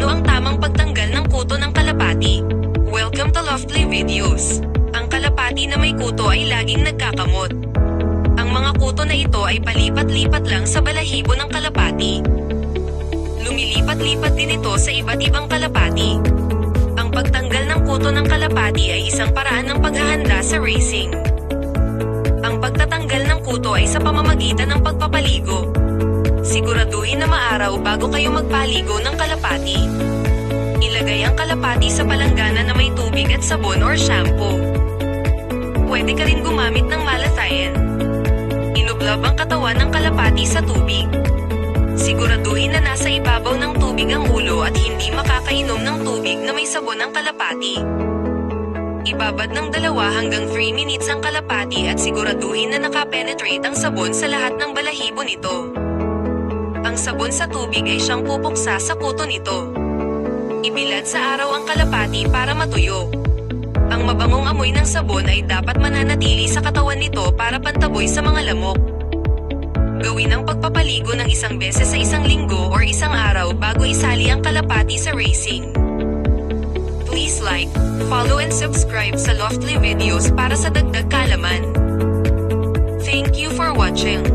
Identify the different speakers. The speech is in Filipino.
Speaker 1: ang tamang pagtanggal ng kuto ng kalapati? Welcome to Loftly Videos. Ang kalapati na may kuto ay laging nagkakamot. Ang mga kuto na ito ay palipat-lipat lang sa balahibo ng kalapati. Lumilipat-lipat din ito sa iba't ibang kalapati. Ang pagtanggal ng kuto ng kalapati ay isang paraan ng paghahanda sa racing. Ang pagtatanggal ng kuto ay sa pamamagitan ng pagpapaligo. Siguraduhin na maaraw bago kayo magpaligo ng kalapati. Ilagay ang kalapati sa palanggana na may tubig at sabon or shampoo. Pwede ka rin gumamit ng malathayan. Inublab ang katawan ng kalapati sa tubig. Siguraduhin na nasa ibabaw ng tubig ang ulo at hindi makakainom ng tubig na may sabon ang kalapati. Ibabad ng dalawa hanggang 3 minutes ang kalapati at siguraduhin na nakapenetrate ang sabon sa lahat ng balahibo nito. Ang sabon sa tubig ay siyang pupuksa sa kuto nito. Ibilad sa araw ang kalapati para matuyo. Ang mabangong amoy ng sabon ay dapat mananatili sa katawan nito para pantaboy sa mga lamok. Gawin ang pagpapaligo ng isang beses sa isang linggo or isang araw bago isali ang kalapati sa racing. Please like, follow and subscribe sa Loftly Videos para sa dagdag kalaman. Thank you for watching.